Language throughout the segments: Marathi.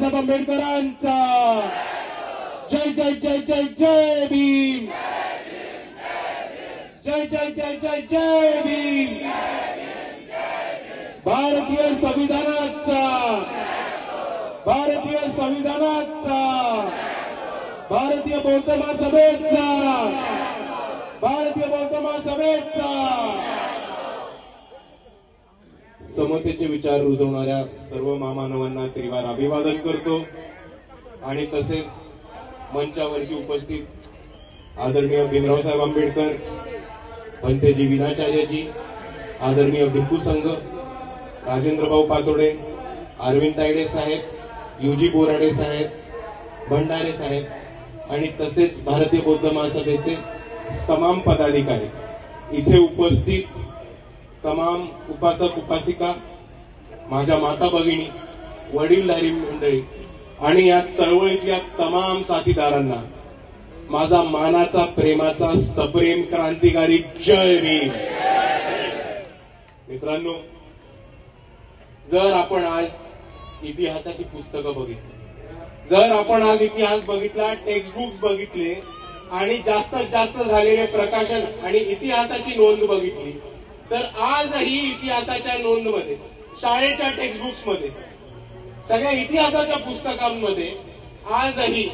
बाबासाहेब आंबेडकरांचा. जय जय जय जय जय भीम. जय जय जय जय जय भीम. भारतीय संविधानाचा. भारतीय संविधानाचा. भारतीय बौद्ध महासभेचा भारतीय बौद्ध महासभेचा समतेचे विचार रुजवणाऱ्या सर्व महामानवांना त्रिवार अभिवादन करतो. आणि तसेच मंचावरती उपस्थित आदरणीय भीमराव साहेब आंबेडकर पंथेजी विनाचार्यजी आदरणीय भिक्खू संघ राजेंद्रभाऊ पातोडे अरविंद तायडे साहेब युजी बोराडे साहेब भंडारे साहेब आणि तसेच भारतीय बौद्ध महासभेचे तमाम पदाधिकारी इथे उपस्थित तमाम उपासक उपासिका माझ्या माता भगिनी वडीलधारी मंडळी आणि या चळवळीतल्या तमाम साथीदारांना माझा मानाचा प्रेमाचा सप्रेम क्रांतिकारी जय भीम. मित्रांनो जर आपण आज इतिहासाची पुस्तकं बघितली जर आपण आज इतिहास बघितला टेक्स्टबुक्स बघितले आणि जास्तीत जास्त झालेले प्रकाशन आणि इतिहासाची नोंद बघितली तर आजही इतिहासाच्या नोंदमध्ये शाळेच्या टेक्स्टबुक्समध्ये सगळ्या इतिहासाच्या पुस्तकांमध्ये आजही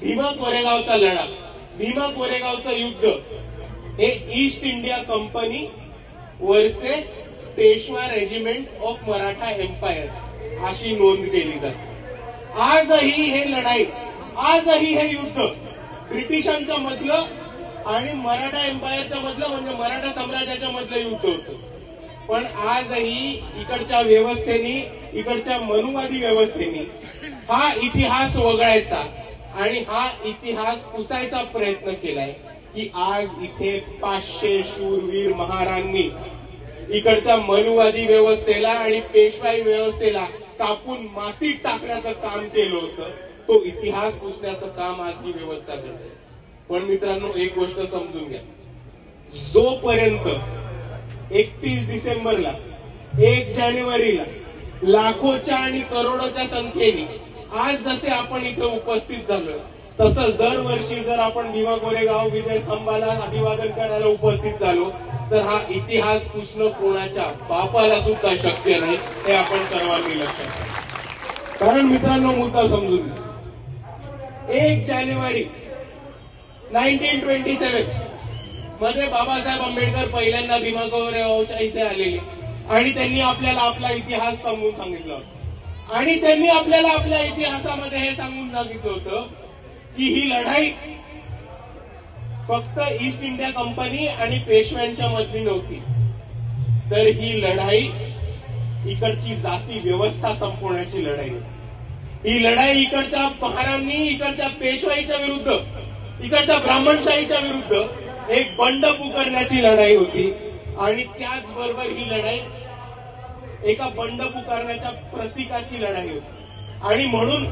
भीमा कोरेगावचा लढा भीमा कोरेगावचं युद्ध हे East India Company versus Peshwa regiment of Maratha empire अशी नोंद केली जाते. आजही हे लढाई आजही हे युद्ध ब्रिटिशांच्या मधलं आणि मराठा एम्पायरच्या मधलं म्हणजे मराठा साम्राज्याच्या मधलं युद्ध होतं. पण आजही इकडच्या व्यवस्थेनी इकडच्या मनुवादी व्यवस्थेनी हा इतिहास वगळायचा आणि हा इतिहास पुसायचा प्रयत्न केलाय की आज इथे पाचशे शूरवीर महारांनी इकडच्या मनुवादी व्यवस्थेला आणि पेशवाई व्यवस्थेला कापून मातीत टाकण्याचं काम केलं होतं. तो इतिहास पुसण्याचं काम आज ही व्यवस्था करते पण मित्रांनो एक गोष्ट समजून घ्या. जोपर्यंत एकतीस डिसेंबरला एक जानेवारीला लाखोच्या आणि करोडोच्या संख्येने आज जसे आपण इथे उपस्थित झालो तसंच दरवर्षी जर आपण भीमा कोरेगाव विजय स्तंभाला अभिवादन करायला उपस्थित झालो तर हा इतिहास पुसणं कोणाच्या बापाला सुद्धा शक्य नाही हे आपण सर्वांनी लक्षात कारण मित्रांनो मुद्दा समजून घ्या. एक जानेवारी नाईन्टीन ट्वेंटी सेव्हनमध्ये बाबासाहेब आंबेडकर पहिल्यांदा भीमा इथे आलेले. आणि त्यांनी आपल्याला आपला इतिहास सांगून सांगितला होता. आणि त्यांनी आपल्याला आपल्या इतिहासामध्ये हे सांगून सांगितलं होतं की ही लढाई फक्त ईस्ट इंडिया कंपनी आणि पेशव्यांच्या मधली नव्हती. तर ही लढाई इकडची जाती व्यवस्था संपवण्याची लढाई ही लढाई इकडच्या पहारांनी इकडच्या पेशवाईच्या विरुद्ध. इकडच्या ब्राह्मणशाहीच्या विरुद्ध एक बंड पुकारण्याची लढाई होती. आणि त्याचबरोबर ही लढाई एका बंड पुकारण्याच्या प्रतीकाची लढाई होती. आणि म्हणून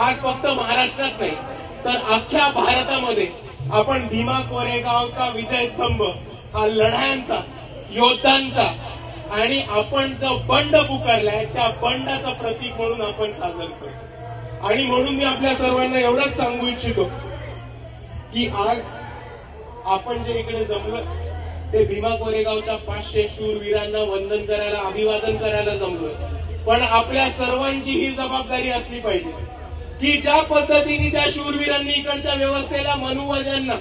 आज फक्त महाराष्ट्रात नाही तर अख्ख्या भारतामध्ये आपण भीमा कोरेगावचा विजय स्तंभ हा लढायांचा योद्धांचा आणि आपण जो बंड पुकारलाय त्या बंडाचं प्रतीक म्हणून आपण साजर करतो. आणि म्हणून मी आपल्या सर्वांना एवढंच सांगू इच्छितो की आज आपण जे इकडे जमलं ते भीमा कोरेगावच्या पाचशे शूरवीरांना वंदन करायला अभिवादन करायला जमलोय. पण आपल्या सर्वांची ही जबाबदारी असली पाहिजे की ज्या पद्धतीने त्या शूरवीरांनी इकडच्या व्यवस्थेला मनुवाद्यांना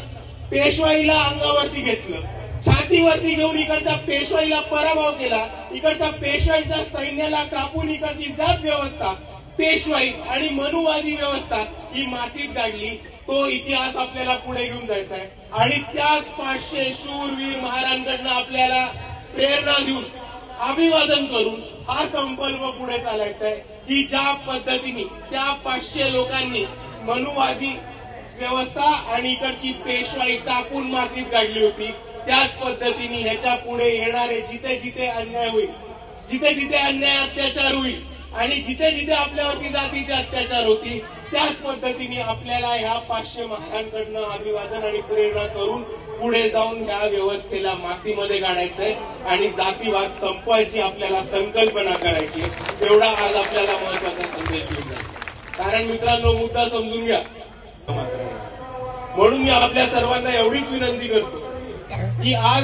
पेशवाईला अंगावरती घेतलं छातीवरती घेऊन इकडच्या पेशवाईला पराभव केला इकडच्या पेशवाईच्या सैन्याला कापून इकडची जात व्यवस्था पेशवाई आणि मनुवादी व्यवस्था ही मातीत गाडली तो इतिहास आपल्याला पुढे घेऊन जायचा आहे आणि त्याच पाचशे शूरवीर महाराजांकडनं आपल्याला प्रेरणा देऊन अभिवादन करून हा संकल्प पुढे चालायचा आहे की ज्या पद्धतीने त्या पाचशे लोकांनी मनुवादी व्यवस्था आणि इकडची पेशवाई टाकून मातीत काढली होती त्याच पद्धतीने ह्याच्या पुढे येणारे जिथे जिथे अन्याय होईल जिथे जिथे अन्याय अत्याचार होईल आणि जिथे जिथे आपल्यावरती जातीचे अत्याचार होतील त्याच पद्धतीने आपल्याला ह्या पाचशे महारांकडनं अभिवादन आणि प्रेरणा करून पुढे जाऊन ह्या व्यवस्थेला मातीमध्ये गाडायचंय आणि जातीवाद संपवायची आपल्याला संकल्पना करायची एवढा आज आपल्याला महत्त्वाचा संदेश घेऊन कारण मित्रांनो मुद्दा समजून घ्या. म्हणून मी आपल्या सर्वांना एवढीच विनंती करतो की आज